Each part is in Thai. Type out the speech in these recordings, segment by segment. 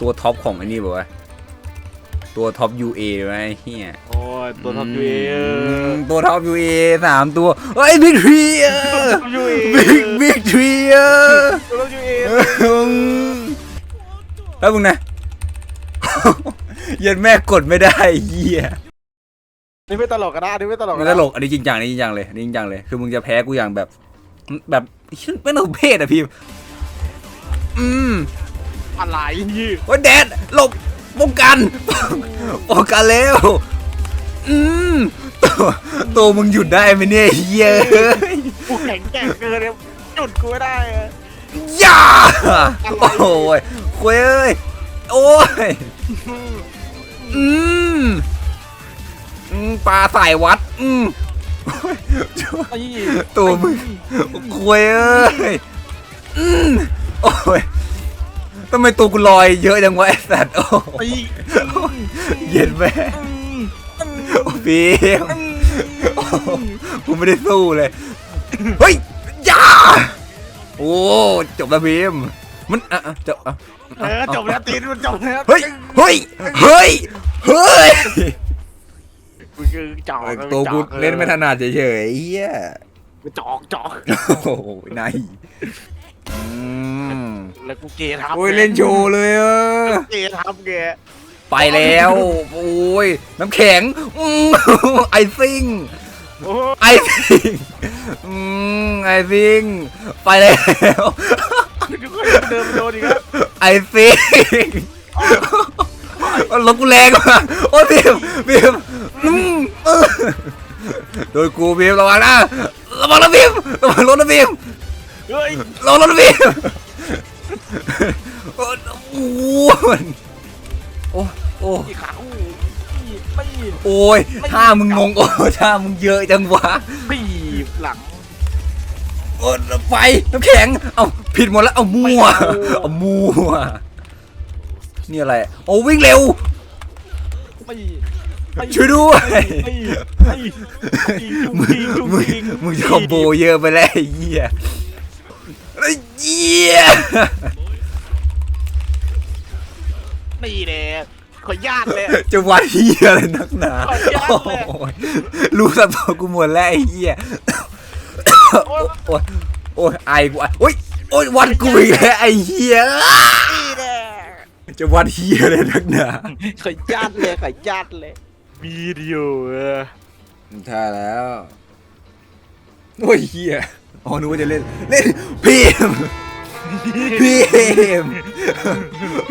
ตัวท็อปของไอ้นี่บอกว่าตัวท็อป UA ไหมเฮียโอ้ยตัวท็อปยูเอมตัวท็อป UA สามตัวเฮ้ยบิ๊กทรีเอท็อปยูเอบิ๊กบิ๊กทรีเอตัวท็อปยูเอแล้วมึงนะเย็นแม่กดไม่ได้เฮียนี่ไม่ตลกกันนะนี่ไม่ตลกมันตลกอันนี้จริงจังอันนี้จริงจังเลยอันนี้จริงจังเลยคือมึงจะแพ้กูอย่างแบบ แบบไม่ต้องเพศอะพี่อืม อะไรนี่โอ้ยแดดหลบป้องกันป้องกันแล้วอืมตัวตัวมึงหยุดได้ไหมเนี่ยเหี้ยเอ้ยกูแข็งแกร่งเกินเนี่ยจุดกูไม่ได้อะย่าโอ้ยคุยเอ้ยโอ้ยอืมอืมปลาสายวัดอืมโอ้ยไอ้ตัวมึงคุยเอ้ยอืมโอ้ย ทำไมตัวกูลอยเยอะจังวะไอ้สัตว์โอ้ไอ้เย็นแม่โอ้พีมโอ้กูไม่ได้สู้เลย เฮ้ยอย่าโอ้จบแล้วพีมมันอะอะจบอะเออจบแล้วตีนมันจบแล้วเฮ้ยเฮ้ยเฮ้ยเฮ้ยกูคือจอกตัวกูเล่นไม่ถนัดเฉยๆเฮียจอกจอก โอ้โหนายอืม แล้วกูเกย์ทับโอ้ยเล่นโชว์เลยเออเกย์ทับแกไปแล้ว โอ้ย น้ำแข็งอืมไอซิงโอ้ไอซิงอืมไอซิงไปแล้วยทุกคนเดินไปโดนอีกแล้วไอซิงรถกูแรงว่ะโอ้ยพิมพิมอืมเออโดนกูพิมระวังนะระวังนะพิมระวังรถนะพิม เฮ้ยระวังรถนะพิมโอ้โหโอ้โอ้อีขาคู่ไม่โอ้ยถ้ามึงงงโอ้ถ้ามึงเยอะจังวะปีบหลังโอ้ไฟน้ำแข็งเอ้าผิดหมดแล้วเอามั่วเอามั่วนี่อะไรโอ้วิ่งเร็วไม่ช่วยด้วยไม่ไม่มึงมึงมึงจะคอมโบเยอะไปแล้วไอ้เหี้ยไอ้ เหี้ยนี่แหละขอญาตเลย จะวัดเหี้ยอะไรนักหนาขออนุญาตโอ้เลยยรู้สับสนกูหมดแล้วไอ้เหี้ยโอ้ยโอ้ยโอ้ยไอกูไอโอ้ยโอ้ยวัดกูอีกแล้วไอ้เหี้ยนี่แหละจะวัดเหี้ยอะไรนักหนาขอญาตเลยขอญาตเลยมีเดียวเออ ท่าแล้วโอ้ยเฮีย อ๋อนึกว่าจะเล่น เล่นพีมพีม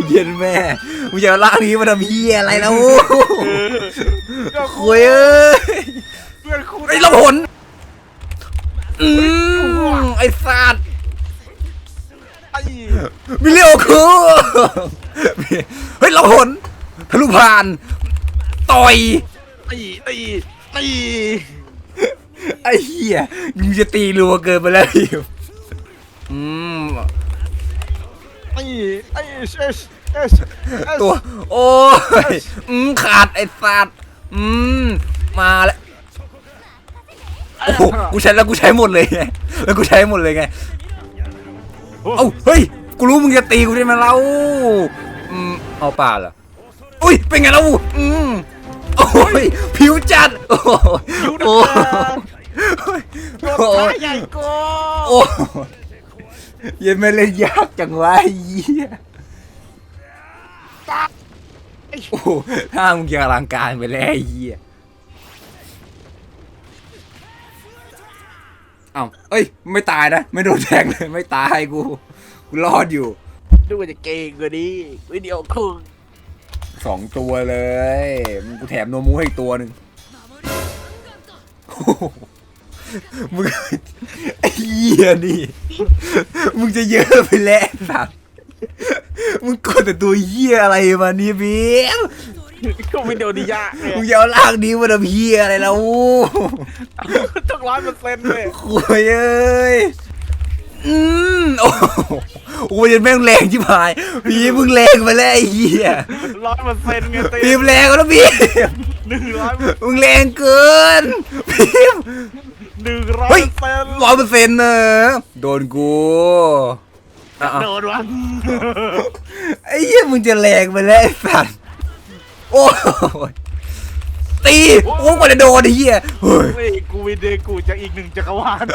เย็นแม่มึงจะเอาลางนี้มาทำเฮียอะไรแล้วคุยเอ้ยเพื่อนคุณไอ้ละผลอืมไอ้สัตว์ไอ้มิเลโอคือเฮ้ยละผลทะลุผ่าน ต่อยไอ้ไอ้ ไอ้ไอ้เหี้ยมึงจะตีรัวเกินไปแล้วพีมอืมไอ้ไอ้เอสเอสเอสตัว โอ้ยอืมขาดไอ้สัตว์อืมมาแล้วโอ้โหกูใช้แล้วกูใช้หมดเลยไงแล้วกูใช้หมดเลยไงเอ้าเฮ้ยกูรู้มึงจะตีกูใช่ไหมเล่าอืมเอาป่าเหรออุ้ยเป็นไงเล่าอืมโอ้ยผิวจัดโอ้ยยูนะโอ้ย รถโอ้ท้ายยใหญ่กว่าโอ้ยยังไม่เล่นยากจังวะไอ้เหี้ยไอ้โอ้โหถ้ามึงจะอลังการไปแล้วไอ้เหี้ยเอ้าเอ้ย ไม่ตายนะ ไม่โดนแทงเลย ไม่ตายกู กูรอดอยู่ ดูว่าจะเก่งกว่านี้วิดีโอคุงสองตัวเลยมึงกูแถมโนมูให้อีกตัวหนึ่งโอ้โห มึงไอ้เหี้ยนี่ มึงจะเยอะไปแล้วไอ้สัตว์มึงกดแต่ตัวเหี้ยอะไรมาเนี่ยเบี้ยก็วิดีโอดียากไงมึงจะเอาล่างนี้มาทำเหี้ยอะไรแล้วต้องร้อยเปอร์เซ็นต์เลยคุยเอ้ยอืมโอ้โหโอ้ยแม่งแรงชิบหาย พี่มึงแรงไปแล้วไอ้เหี้ยร้อยเปอร์เซ็นต์ไงเต้พี่แรงแล้วพี่หนึ่งร้อยมึงแรงเกิน พี่ หนึ่งร้อยเฮ้ย เปอร์เซ็นต์ร้อยเปอร์เซ็นต์เนอะโดนกูอะอะโดนวะไอ้เหี้ยมึงจะแรงไปแล้วไอ้สัตว์โอ้ยตีโอ้กว่าจะโดนไอ้เหี้ยเฮ้ย เฮ้ยกูวินเดกูจากอีกหนึ่งจักรวาล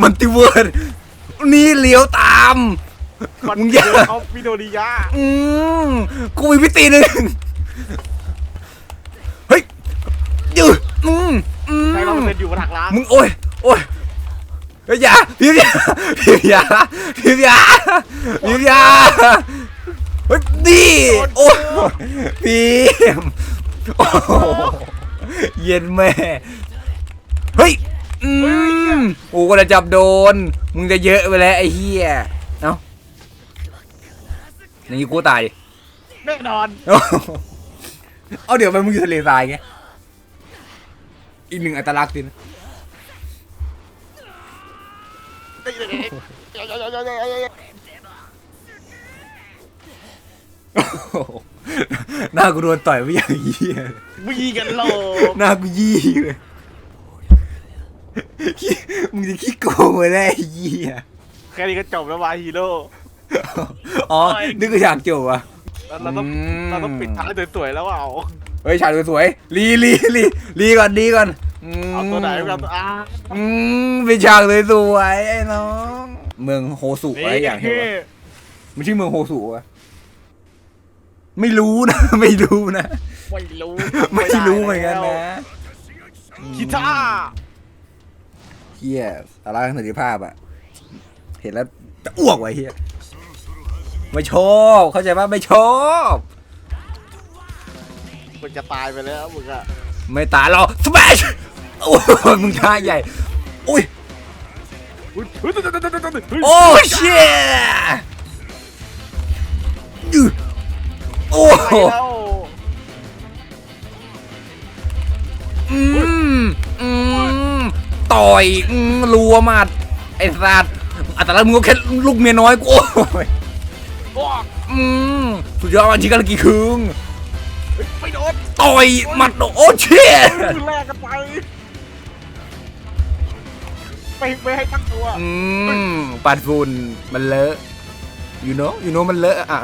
มันติเวิร์ดนี่เลี้ยวตาม คอนมึงเทอย่า นต์ออฟวิโดริยาอืมกูมีพิธีหนึ่งเฮ้ยยืดอืมอืม ใครเราเป็นอยู่บนถักล้างมึงโอ้ยโอ้ยเฮ้ยอย่าพิมพ์ยาพิมพ์ยาพิมพ์ยาพิมพ์ยาเฮ้ยดีโอ้ยพิมพ์โอ้โหเย็นแม่เฮ้ยอืมโอ้ก็จะจับโดน มึงจะเยอะไปแล้วไอ้เหี้ยเอ้าอย่างนี้กูตายดิแน่นอนเอาเอาเดี๋ยวไปมึงอยู่ทะเลทรายไง อีกหนึ่งอัตลักษณ์สินะโอ้โหหน้ากูโดนต่อยไม่อย่างเหี้ยมีกันโลหน้ากูยี่เลยขี้มึงจะขี้โกงไปได้ไอ้เหี้ยแค่นี้ก็จบแล้ววายฮีโร่ อ๋อนึกว่าอยากจบอะ เราต้องอืม เราต้องปิดท้ายสวยๆแล้วเอา เฮ้ยฉากสวยๆลีลีลีลีก่อนดีก่อนมเอาตัวไหนเอาตัวอ่าอืมเป็นฉากสวยๆไอ้น้องเมืองโฮสุอะไรอย่างเงี้ยวะมันชื่อเมืองโฮสุอะไม่รู้นะ ไม่รู้นะ ไม่รู้ ไม่รู้เหมือนกันนะกีตาร์เฮียสาระสันติภาพอะเห็นแล้วจะอ้วกว่ะเฮียไม่ชอบ เข้าใจป่ะไม่ชอบ มันจะตายไปแล้วมึงอะไม่ตายหรอกสแมชโอ้ยมึงท่าใหญ่อุ้ยอุ๊ยเฮ้ยโอ้เชี่ยยืดโอ้ไปแล้วอืมอืมต่อยอืมรัวมาดไอ้สัตว์อัตรามึงก็แค่ลูกเมียน้อยกูโอ้ย โอ้อืมสุดยอดชิคารากิคึงไม่โดน ต่อยหมัดโอ้เชี่ยแลกกันไปไปให้ทั้งตัวอืมปัดฝุ่นมันเลอะยูโน่ยูโน่มันเลอะอะ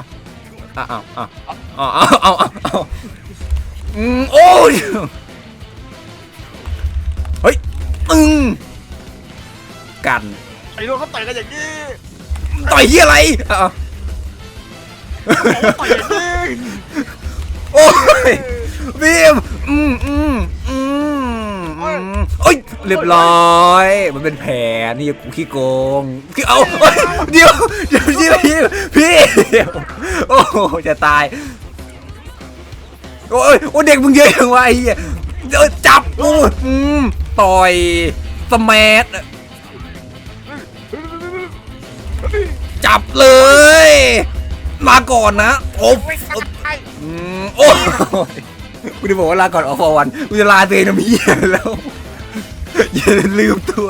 อะอะอ้าวอ้าวอ้าวอ้าวอ้าวอืมโอ้ยเฮ้ยอึ้งกันไอ้โน่เขาต่อยกันอย่างนี้ต่อยเฮียอะไรอะต่อยอย่างนี้โอ้ย บีมอืมอืมอืมอืมโอ้ยเรียบร้อย มันเป็นแผนนี่กูขี้โกงขี้เอาเอ้ยเดี๋ยวเดี๋ยวพี่พี่พี่โอ้โหจะตายโอ้ยโอ้เด็กมึงเยอะจังวะไอ้เหี้ยเดี๋ยวจับกูอืมต่อยสแมัทจับเลย มาก่อนนะโอ้ไม่ตายอืมโอ้ย กูจะบอกว่าลาก่อนออฟอวันกูจะลาตัวเองนะพี่แล้วอย่าลืมตัว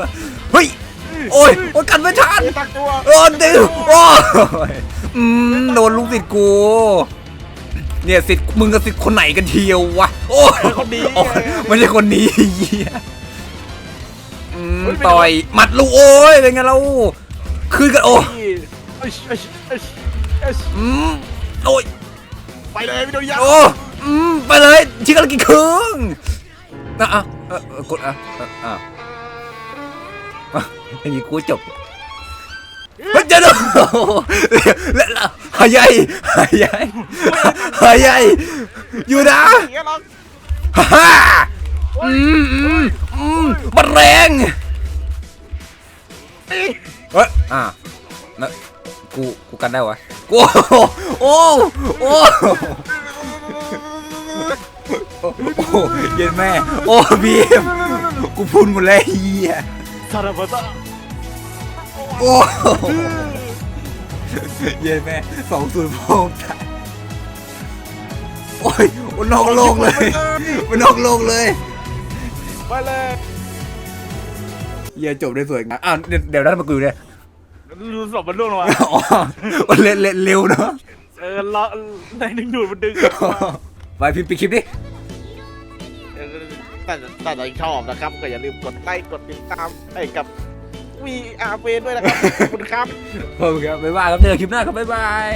เฮ้ย โอ้ย โอ้ยกันไม่ทันตั้งตัวโอ้ดิวโอ้ยอืมโดนลูกศิษย์กู เนี่ยศิษย์มึงกับศิษย์คนไหนกันเทียววะ โอ้ยคนนี้โอ้ยไม่ใช่คนนี้เหี้ยอืมต่อยหมัดลูกโอ้ยเป็นไงเราคืนกันโอ้เอ้ยเอ้ยเอ้ยเอ้ยอืมโอ้ยไปเลยวิโดริยาโอ้ อืมไปเลยชิคกี้พายกี่ครึ่งนะอะเออเออกดอะอะอะอะอย่างนี้กูจบเฮ้ยเจะดูแล้วแล้วหายใหญ่หายใหญ่หายใหญ่อยู่นะเหี้ยหรอกฮ่าฮ่าอืมอืมอืมมันแรงเฮ้ยอะนะกูกูกันได้วะกูโอ้โอ้ โอ้โอ้เย็นแม่ โอ้บีมกูพูนหมดแล้วไอ้เฮียซาราบาตะโอ้เย็นแม่สองศูนย์พร้อมกันโอ้ยโอ้นอกโลกเลยมันนอกโลกเลยไปเลยเฮียจบได้สวยงามอ้าวเดี๋ยวเดี๋ยวนั่นมากูอยู่เนี่ยดูศพมันล่วงลงมาอ๋อเร็วเร็วเนาะเออล้อในดึงดูดมันดึง ไปพิมพ์ไปคลิปดิ ถ้าถ้าใครชอบนะครับ ก็อย่าลืมกดไลค์กดติดตามให้กับวีอาเฟนด้วยนะครับขอบคุณครับ ขอบคุณครับบ๊ายบายครับเจอกันคลิปหน้าครับบ๊ายบาย